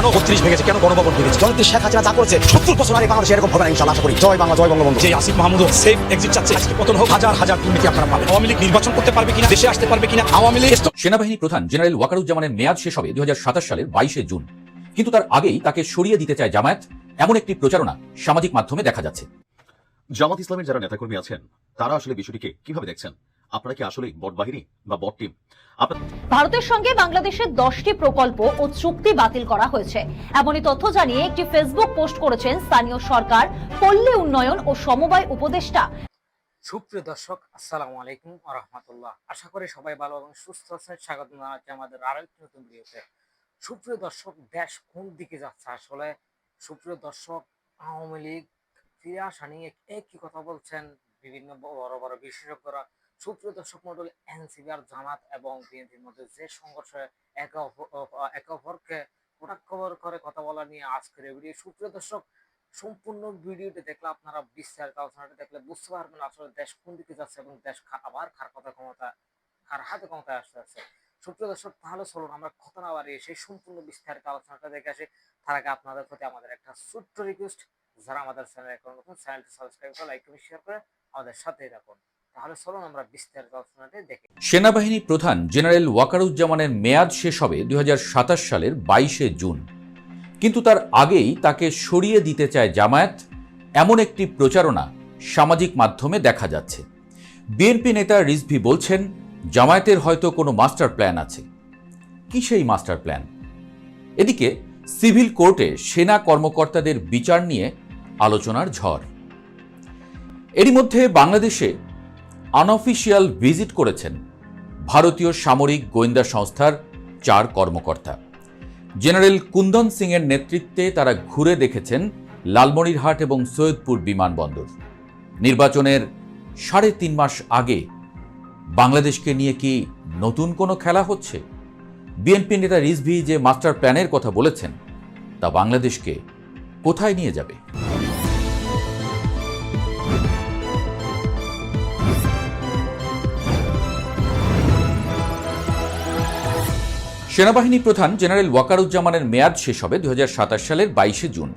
কেন বত্রিশ ভেঙেছে কেন গণভবন ভেঙেছে? জননেত্রী শেখ হাসিনা যা করেছে সত্তর বছর আগে বাংলাদেশে এরকম হবে না ইনশাল্লাহ আশা করি। জয় বাংলা জয় বঙ্গবন্ধু। যে আসিফ মাহমুদ সেফ এক্সিট চাচ্ছে আজকে পতন হোক হাজার হাজার দুর্নীতি আপনারা পাবেন। আওয়ামী লীগ নির্বাচন করতে পারবে কিনা দেশে আসতে পারবে কিনা আওয়ামী লীগ সেনাবাহিনী প্রধান জেনারেল ওয়াকারুজ্জামানের মেয়াদ শেষ হবে দুই হাজার সাতাশ সালের বাইশে জুন। কিন্তু তার আগেই তাকে সরিয়ে দিতে চায় জামায়াত এমন একটি প্রচারণা সামাজিক মাধ্যমে দেখা যাচ্ছে। জামাত ইসলামের যারা নেতাকর্মী আছেন তারা আসলে বিষয়টিকে কীভাবে দেখছেন? আপনারা কি আসলে বট বাহিনী বা বট টিম? ভারতের সঙ্গে বাংলাদেশের দশটি প্রকল্প ও চুক্তি বাতিল করা হয়েছে। এমনই তথ্য জানিয়ে একটি ফেসবুক পোস্ট করেছেন স্থানীয় সরকার পল্লী উন্নয়ন ও সমবায় উপদেষ্টা। সুপ্রিয় দর্শক আসসালামু আলাইকুম রহমতুল্লাহ। আশা করি সবাই ভালো এবং সুস্থ আছেন। স্বাগত জানাচ্ছি আমাদের আরও একটি নতুন ভিডিওতে। সুপ্রিয় দর্শক দেশ কোন দিকে যাচ্ছে আসলে? সুপ্রিয় দর্শক আওয়ামী লীগ ফিরে আসা নিয়ে একই কথা বলছেন বিভিন্ন বড় বড় বিশেষজ্ঞরা। সুপ্রিয় দর্শক মন্ডল এনসিবি আর জামাত এবং বিএনপির মধ্যে যে সংঘর্ষ একে অপ- অপ- একে অপরকে কটাক্ষ করে কথা বলা নিয়ে আজকের ভিডিও। সুপ্রিয় দর্শক, সম্পূর্ণ ভিডিওটি দেখলে আপনারা বিস্তারিত আলোচনাটা দেখলে বুঝতে পারবেন আসলে দেশ কোন দিকে যাচ্ছে এবং দেশ আবার কার কথা ক্ষমতা, কার হাতে ক্ষমতায় আসতে আছে সুপ্রিয় দর্শক, তাহলে চলুন আমরা কথা না বাড়িয়ে সেই সম্পূর্ণ বিস্তারিত আলোচনাটা দেখে আসি। তার আগে আপনাদের প্রতি আমাদের একটা ছোট্ট রিকোয়েস্ট যারা আমাদের চ্যানেল এখন নতুন চ্যানেলটি সাবস্ক্রাইব করে লাইক করে শেয়ার করে আমাদের সাথেই থাকুন। সেনাবাহিনী প্রধান জেনারেল ওয়াকারুজ্জামানের মেয়াদ শেষ হবে দুই হাজার সাতাশ সালের বাইশে জুন। কিন্তু তার আগেই তাকে সরিয়ে দিতে চায় জামায়াত, এমন একটি প্রচারণা সামাজিক মাধ্যমে দেখা যাচ্ছে। বিএনপি নেতা রিজভি বলছেন, জামায়াতের হয়তো কোনো মাস্টার প্ল্যান আছে। কি সেই মাস্টার প্ল্যান? এদিকে সিভিল কোর্টে সেনা কর্মকর্তাদের বিচার নিয়ে আলোচনার ঝড়। এরই মধ্যে বাংলাদেশে আনঅফিসিয়াল ভিজিট করেছেন ভারতীয় সামরিক গোয়েন্দা সংস্থার চার কর্মকর্তা। জেনারেল কুন্দন সিংয়ের নেতৃত্বে তারা ঘুরে দেখেছেন লালমনিরহাট এবং সৈয়দপুর বিমানবন্দর। নির্বাচনের সাড়ে তিন মাস আগে বাংলাদেশকে নিয়ে কি নতুন কোনো খেলা হচ্ছে? বিএনপি নেতা রিজভি যে মাস্টার প্ল্যানের কথা বলেছেন, তা বাংলাদেশকে কোথায় নিয়ে যাবে? সেনাবাহিনী প্রধান জেনারেল ওয়াকারুজ্জামানের মেয়াদ শেষ হবে দু হাজার সাতাশ সালের বাইশে জুন।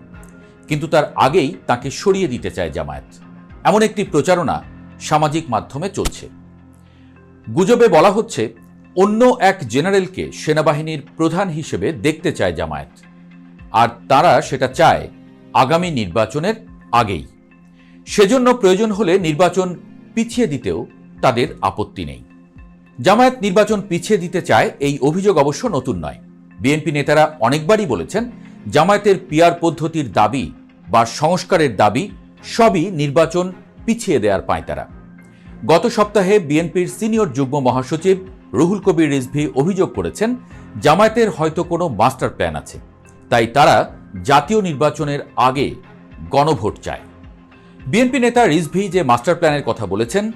কিন্তু তার আগেই তাকে সরিয়ে দিতে চায় জামায়াত। এমন একটি প্রচারণা সামাজিক মাধ্যমে চলছে। গুজবে বলা হচ্ছে, অন্য এক জেনারেলকে সেনাবাহিনীর প্রধান হিসেবে দেখতে চায় জামায়াত। আর তারা সেটা চায় আগামী নির্বাচনের আগেই। সেজন্য প্রয়োজন হলে নির্বাচন পিছিয়ে দিতেও তাদের আপত্তি নেই। জামায়াত নির্বাচন পিছিয়ে দিতে চায় এই অভিযোগ অবশ্য নতুন নয়। বিএনপি নেতারা অনেকবারই বলেছেন, জামায়াতের পিয়ার পদ্ধতির দাবি বা সংস্কারের দাবি সবই নির্বাচন পিছিয়ে দেওয়ার পায়তারা গত সপ্তাহে বিএনপির সিনিয়র যুগ্ম মহাসচিব রুহুল কবির রিজভি অভিযোগ করেছেন, জামায়াতের হয়তো কোনো মাস্টার প্ল্যান আছে। তাই তারা জাতীয় নির্বাচনের আগে গণভোট চায়। বিএনপি নেতা রিজভি যে মাস্টার প্ল্যানের কথা বলেছেন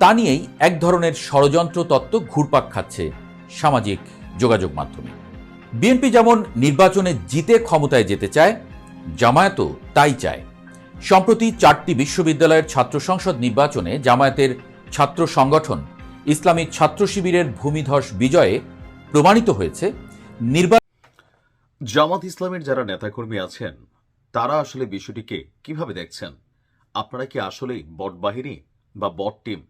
তা নিয়েই এক ধরনের ষড়যন্ত্র তত্ত্ব ঘুরপাক খাচ্ছে সামাজিক যোগাযোগ মাধ্যমে। বিএনপি যেমন নির্বাচনে জিতে ক্ষমতায় যেতে চায়, জামায়াতও তাই চায়। সম্প্রতি চারটি বিশ্ববিদ্যালয়ের ছাত্র সংসদ নির্বাচনে জামায়াতের ছাত্র সংগঠন ইসলামী ছাত্র শিবিরের ভূমিধস বিজয়ে প্রমাণিত হয়েছে জামাত ইসলামের যারা নেতাকর্মী আছেন, তারা আসলে বিষয়টিকে কীভাবে দেখছেন? আপনারা কি আসলেই বট বাহিনী বা বট টিম?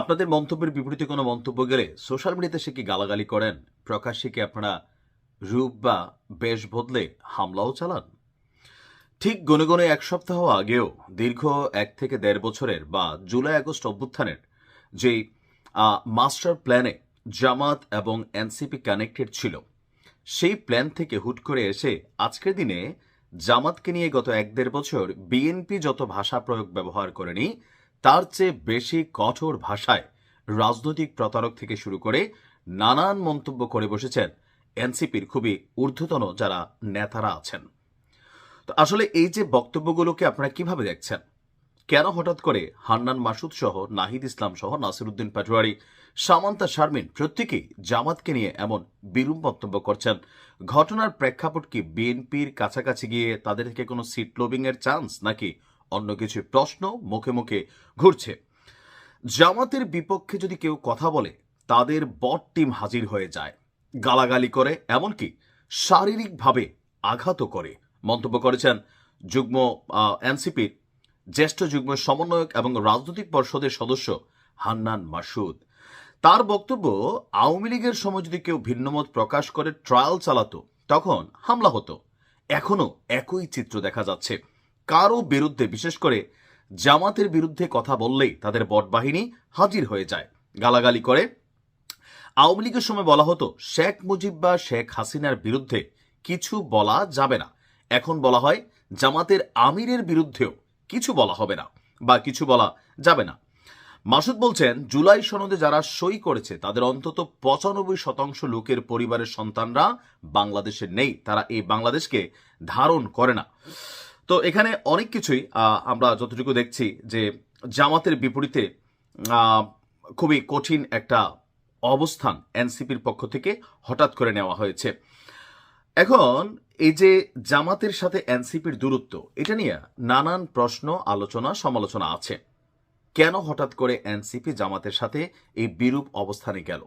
আপনাদের মন্তব্যের বিপরীতে কোনো মন্তব্য গেলে সোশ্যাল মিডিয়াতে সে কি গালাগালি করেন? প্রকাশ্যে কি আপনারা রূপ বা বেশ বদলে হামলাও চালান? ঠিক গনে গনে এক সপ্তাহ আগেও, দীর্ঘ এক থেকে দেড় বছরের বা জুলাই আগস্ট অভ্যুত্থানের যে মাস্টার প্ল্যানে জামাত এবং এনসিপি কানেক্টেড ছিল, সেই প্ল্যান থেকে হুট করে এসে আজকের দিনে জামাতকে নিয়ে গত এক দেড় বছর বিএনপি যত ভাষা প্রয়োগ ব্যবহার করেনি তার চেয়ে বেশি কঠোর ভাষায় রাজনৈতিক প্রতারক থেকে শুরু করে নানান মন্তব্য করে বসেছেন এনসিপির খুবই ঊর্ধ্বতন যারা নেতারা আছেন। তো আসলে এই যে বক্তব্যগুলোকে আপনারা কীভাবে দেখছেন? কেন হঠাৎ করে হান্নান মাসুদ সহ নাহিদ ইসলাম সহ নাসিরুদ্দিন পাটোয়ারি, সামান্তা শারমিন প্রত্যেকেই জামাতকে নিয়ে এমন বিরূপ মন্তব্য করছেন? ঘটনার প্রেক্ষাপট কি বিএনপির কাছাকাছি গিয়ে তাদের থেকে কোনো সিট লোবিং এর চান্স নাকি অন্য কিছু প্রশ্ন মুখে মুখে ঘুরছে। জামাতের বিপক্ষে যদি কেউ কথা বলে, তাদের বট টিম হাজির হয়ে যায়। গালাগালি করে, এমনকি শারীরিকভাবে আঘাত করে মন্তব্য করেছেন যুগ্ম এনসিপির জ্যেষ্ঠ যুগ্ম সমন্বয়ক এবং রাজনৈতিক পর্ষদের সদস্য হান্নান মাসুদ। তার বক্তব্য, আওয়ামী লীগের সময় যদি কেউ ভিন্নমত প্রকাশ করে ট্রায়াল চালাতো, তখন হামলা হতো। এখনও একই চিত্র দেখা যাচ্ছে। কারও বিরুদ্ধে, বিশেষ করে জামাতের বিরুদ্ধে কথা বললেই তাদের বটবাহিনী হাজির হয়ে যায়। গালাগালি করে। আওয়ামী লীগের সময় বলা হতো, শেখ মুজিব বা শেখ হাসিনার বিরুদ্ধে কিছু বলা যাবে না। এখন বলা হয়, জামাতের আমিরের বিরুদ্ধেও কিছু বলা হবে না বা কিছু বলা যাবে না। মাসুদ বলছেন, জুলাই সনদে যারা সই করেছে, তাদের অন্তত পঁচানব্বই শতাংশ লোকের পরিবারের সন্তানরা বাংলাদেশে নেই। তারা এই বাংলাদেশকে ধারণ করে না। তো এখানে অনেক কিছুই আমরা যতটুকু দেখছি যে জামাতের বিপরীতে খুবই কঠিন একটা অবস্থান এনসিপির পক্ষ থেকে হঠাৎ করে নেওয়া হয়েছে। এখন এই যে জামাতের সাথে এনসিপির দূরত্ব, এটা নিয়ে নানান প্রশ্ন, আলোচনা, সমালোচনা আছে। কেন হঠাৎ করে এনসিপি জামাতের সাথে এই বিরূপ অবস্থানে গেল?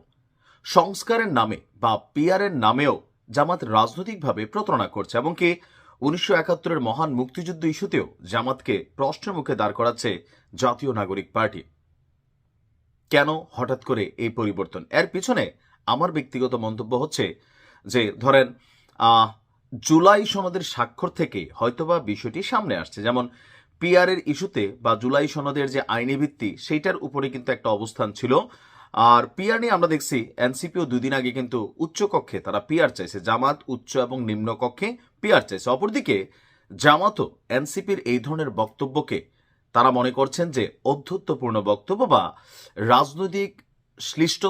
সংস্কারের নামে বা পিয়ারের নামেও জামাত রাজনৈতিকভাবে প্রতারণা করছে এমনকি উনিশশো একাত্তরের মহান মুক্তিযুদ্ধ ইস্যুতেও জামাতকে প্রশ্নের মুখে দাঁড় করাচ্ছে জাতীয় নাগরিক পার্টি। কেন হঠাৎ করে এই পরিবর্তন? এর পিছনে আমার ব্যক্তিগত মন্তব্য হচ্ছে যে, ধরেন জুলাই সনদের স্বাক্ষর থেকে হয়তোবা বিষয়টি সামনে আসছে। যেমন, পিআরের ইস্যুতে বা জুলাই সনদের যে আইনি ভিত্তি, সেইটার উপরে কিন্তু একটা অবস্থান ছিল। আর পিআর নিয়ে আমরা দেখছি, এনসিপিও দুদিন আগে কিন্তু উচ্চকক্ষে তারা পিয়ার চাইছে, জামাত, উচ্চ এবং নিম্ন কক্ষে পিআর চাইছে। অপরদিকে, জামাতও এনসিপির এই ধরনের বক্তব্যকে তারা মনে করছেন যে অধ্যত্বপূর্ণ বক্তব্য বা রাজনৈতিক শ্লিষ্ট